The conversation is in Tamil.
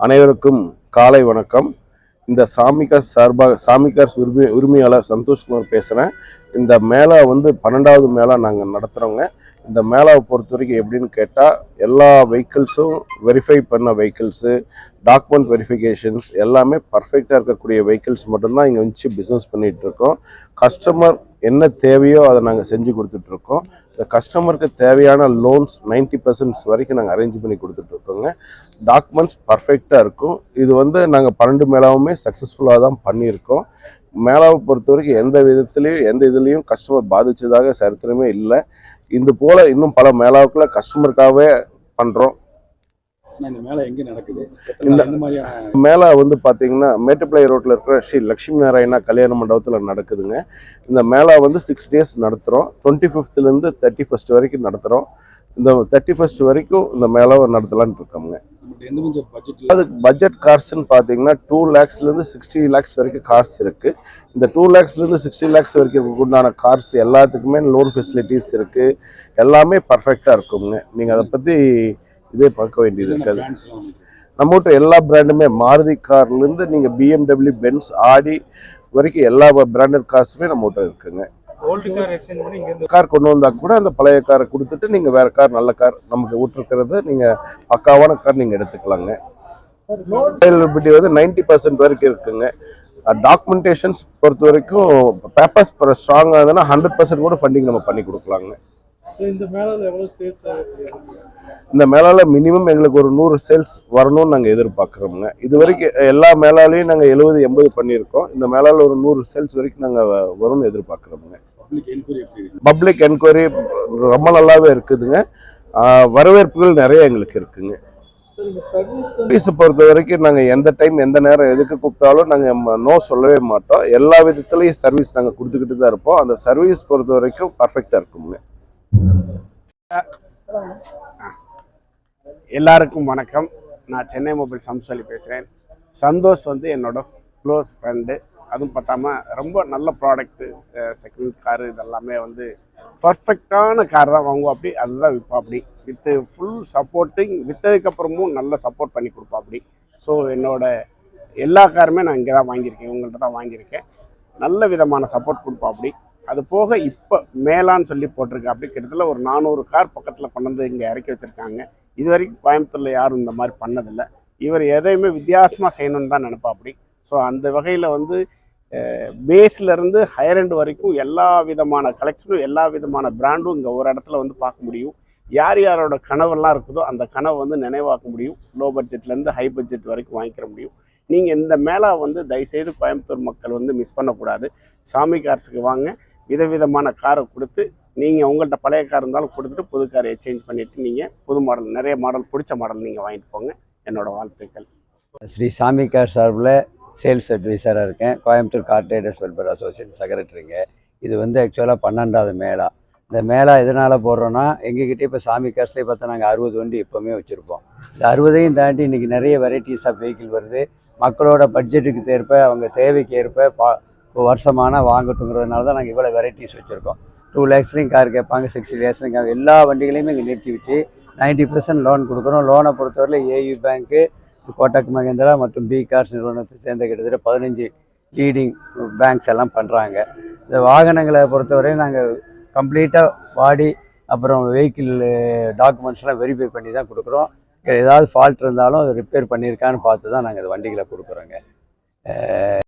அனைவருக்கும் காலை வணக்கம். இந்த சாமிகார் சார்பாக சாமிகார் உரிமை உரிமையாளர் சந்தோஷ்குமார் பேசுகிறேன் இந்த மேளா வந்து பன்னெண்டாவது மேளா நாங்கள் நடத்துகிறோங்க இந்த மேலாவை பொறுத்த வரைக்கும் எப்படின்னு கேட்டால் எல்லா வெஹிக்கிள்ஸும் வெரிஃபை பண்ண வெஹிக்கிள்ஸு டாக்குமெண்ட் வெரிஃபிகேஷன்ஸ் எல்லாமே பர்ஃபெக்டாக இருக்கக்கூடிய வெஹிக்கிள்ஸ் மட்டும்தான் இங்கே வச்சு பிஸ்னஸ் பண்ணிகிட்ருக்கோம் கஸ்டமர் என்ன தேவையோ அதை நாங்கள் செஞ்சு கொடுத்துட்ருக்கோம் இந்த கஸ்டமருக்கு தேவையான லோன்ஸ் 90% பர்சன்ட்ஸ் வரைக்கும் நாங்கள் அரேஞ்ச் பண்ணி கொடுத்துட்ருக்கோங்க டாக்குமெண்ட்ஸ் பர்ஃபெக்டாக இருக்கும். இது வந்து நாங்கள் பன்னெண்டு மேலாவுமே சக்ஸஸ்ஃபுல்லாக தான் பண்ணியிருக்கோம். மேலாவை பொறுத்த வரைக்கும் எந்த விதத்துலேயும் எந்த இதுலேயும் கஸ்டமர் பாதித்ததாக சரித்திரமே இல்லை. இது போல் இன்னும் பல மேளாவுக்குள்ள கஸ்டமருக்காகவே இந்த மேல மேலே வந்து பார்த்தீங்கன்னா மேட்டுப்பிள்ளை ரோட்டில் இருக்கிற ஸ்ரீ லட்சுமி நாராயணா கல்யாண மண்டபத்தில் நடக்குதுங்க. இந்த மேளா வந்து சிக்ஸ் டேஸ் நடத்துகிறோம் டுவெண்ட்டி ஃபிஃப்த்லேருந்து தேர்ட்டி ஃபஸ்ட் வரைக்கும் நடத்துகிறோம் இந்த தேர்ட்டி ஃபஸ்ட் வரைக்கும் இந்த மேளாவை நடத்தலான்னு இருக்கோங்க நம்மகிட்ட எந்த கொஞ்சம் பட்ஜெட்ல அது பட்ஜெட் கார்ஸ்ன்னு பார்த்தீங்கன்னா டூ லேக்ஸ்லேருந்து சிக்ஸ்டி லேக்ஸ் வரைக்கும் கார்ஸ் இருக்குது இந்த டூ லேக்ஸ்லேருந்து சிக்ஸ்டி லேக்ஸ் வரைக்கும் உண்டான கார்ஸ் எல்லாத்துக்குமே லோன் ஃபெசிலிட்டிஸ் இருக்குது எல்லாமே பர்ஃபெக்டாக இருக்குங்க. நீங்கள் அதை பற்றி இதே பார்க்க வேண்டியது இருக்காது. நம்மகிட்ட எல்லா பிராண்டுமே மாருதி கார்லேருந்து நீங்கள் பிஎம்டபிள்யூ பென்ஸ் ஆடி வரைக்கும் எல்லா பிராண்டட் கார்ஸுமே நம்மகிட்ட இருக்குங்க. ஓல்டு கார் எக்ஸ்சேஞ்ச் பண்ணி இங்கேருந்து கார் கொண்டு வந்தால் கூட அந்த பழைய காரை கொடுத்துட்டு நீங்கள் வேற கார் நல்ல கார் நமக்கு விட்டுருக்கிறது நீங்கள் பக்காவான கார் நீங்கள் எடுத்துக்கலாங்க. அவைலபிலிட்டி வந்து நைன்டி பர்சன்ட் வரைக்கும் இருக்குங்க. டாக்குமெண்டேஷன்ஸ் பொறுத்த வரைக்கும் பேப்பர்ஸ் ஸ்ட்ராங்காக இருந்ததுன்னா ஹண்ட்ரட் பர்சன்ட் கூட ஃபண்டிங் நம்ம பண்ணி கொடுக்கலாங்க. இந்த மேலால எவ்வளவு சேல்ஸ் ஆகுது இந்த மேலால மினிமம் எங்களுக்கு ஒரு நூறு சேல்ஸ் வரணும்னு நாங்கள் எதிர்பார்க்குறோங்க இது வரைக்கும் எல்லா மேலாலையும் நாங்கள் எழுபது எண்பது பண்ணியிருக்கோம். இந்த மேலால ஒரு நூறு சேல்ஸ் வரைக்கும் நாங்கள் வரும்னு எதிர்பார்க்குறோங்க பப்ளிக் என்கொயரி ரொம்ப நல்லாவே இருக்குதுங்க. வரவேற்புகள் நிறைய எங்களுக்கு இருக்குங்க. சர்வீஸை பொறுத்த வரைக்கும் நாங்கள் எந்த டைம் எந்த நேரம் எதுக்கு கூப்பிட்டாலும் நாங்கள் நோ சொல்லவே மாட்டோம். எல்லா விதத்துலையும் சர்வீஸ் நாங்கள் கொடுத்துக்கிட்டு தான் இருப்போம். அந்த சர்வீஸ் பொறுத்த வரைக்கும் பர்ஃபெக்டாக இருக்குங்க எல்லாருக்கும் வணக்கம். நான் சென்னை மொபைல் சம்சாலி பேசுகிறேன் சந்தோஷ் வந்து என்னோட க்ளோஸ் ஃப்ரெண்டு அதுவும் பார்த்தாம ரொம்ப நல்ல ப்ராடக்ட்டு செகண்ட் காரு இதெல்லாமே வந்து பர்ஃபெக்டான கார் தான் வாங்குவோம் அப்படி அதுதான் விற்போம் அப்படி. வித்து ஃபுல் சப்போர்ட்டிங் விற்றதுக்கப்புறமும் நல்ல சப்போர்ட் பண்ணி கொடுப்போம் அப்படி. ஸோ என்னோட எல்லா காருமே நான் இங்கே தான் வாங்கியிருக்கேன். உங்கள்கிட்ட தான் வாங்கியிருக்கேன். நல்ல விதமான சப்போர்ட் கொடுப்போம் அப்படி. அது போக இப்போ மேலான்னு சொல்லி போட்டிருக்கேன் அப்படி. கிட்டத்தட்ட ஒரு நானூறு கார் பக்கத்தில் கொண்டு வந்து இங்கே இறக்கி வச்சுருக்காங்க. இது வரைக்கும் கோயம்புத்தூரில் யாரும் இந்த மாதிரி பண்ணதில்லை. இவர் எதையுமே வித்தியாசமாக செய்யணும்னு தான் நினப்பா அப்படி ஸோ அந்த வகையில் வந்து பேஸ்லேருந்து ஹையர் end வரைக்கும் எல்லா விதமான கலெக்ஷனும் எல்லா விதமான பிராண்டும் இங்கே ஒரு இடத்துல வந்து பார்க்க முடியும். யார் யாரோட கனவெல்லாம் இருக்குதோ அந்த கனவை வந்து நினைவாக்க முடியும். லோ பட்ஜெட்லேருந்து ஹை பட்ஜெட் வரைக்கும் வாங்கிக்கிற முடியும். நீங்கள் இந்த மேலே வந்து தயவுசெய்து கோயம்புத்தூர் மக்கள் வந்து மிஸ் பண்ணக்கூடாது. சாமி கார்ஸுக்கு வாங்க. விதவிதமான காரை கொடுத்து நீங்கள் உங்கள்கிட்ட பழைய கார் இருந்தாலும் கொடுத்துட்டு புது காரை எக்ஸ்சேஞ்ச் பண்ணிவிட்டு நீங்கள் புது மாடல் நிறைய மாடல் பிடிச்ச மாடல் நீங்கள் வாங்கிட்டு போங்க. என்னோடய வாழ்த்துக்கள். ஸ்ரீ சாமி கார் சார்பில் சேல்ஸ் அட்வைசராக இருக்கேன். Coimbatore car traders welfare association செக்ரட்டரிங்க இது வந்து ஆக்சுவலாக பன்னெண்டாவது மேளா. இந்த மேளா எதனால் போடுறோன்னா எங்ககிட்ட இப்போ சாமி கார்ஸ்லேயே பார்த்தா நாங்கள் அறுபது வண்டி எப்போவுமே வச்சுருப்போம். இந்த அறுபதையும் தாண்டி இன்றைக்கி நிறைய வெரைட்டிஸ் ஆஃப் வெஹிக்கிள் வருது. மக்களோட பட்ஜெட்டுக்கு ஏற்ப அவங்க தேவைக்கு ஏற்ப பா இப்போ வருஷமான வாங்கட்டுங்கிறதுனால தான் நாங்கள் இவ்வளோ வெரைட்டிஸ் வச்சுருக்கோம். டூ லேக்ஸ்லேயும் கார் கேட்பாங்க சிக்ஸ்டி லேக்ஸ்லையும் கேட்பாங்க. எல்லா வண்டிகளையுமே இங்கே நிறுத்தி வச்சு நைன்ட்டி பர்சன்ட் லோன் கொடுக்குறோம் லோனை பொறுத்தவரையில் ஏயு பேங்க்கு கோட்டக் மகேந்திரா மற்றும் பி கார்ஸ் நிறுவனத்தை சேர்ந்த கிட்டத்தட்ட பதினஞ்சு லீடிங் பேங்க்ஸ் எல்லாம் பண்ணுறாங்க இந்த வாகனங்களை பொறுத்தவரை நாங்கள் கம்ப்ளீட்டாக பாடி அப்புறம் வெஹிக்கிள் டாக்குமெண்ட்ஸ்லாம் வெரிஃபை பண்ணி தான் கொடுக்குறோம். ஏதாவது ஃபால்ட் இருந்தாலும் அதை ரிப்பேர் பண்ணியிருக்கான்னு பார்த்து தான் நாங்கள் இந்த வண்டிகளை கொடுக்குறோங்க.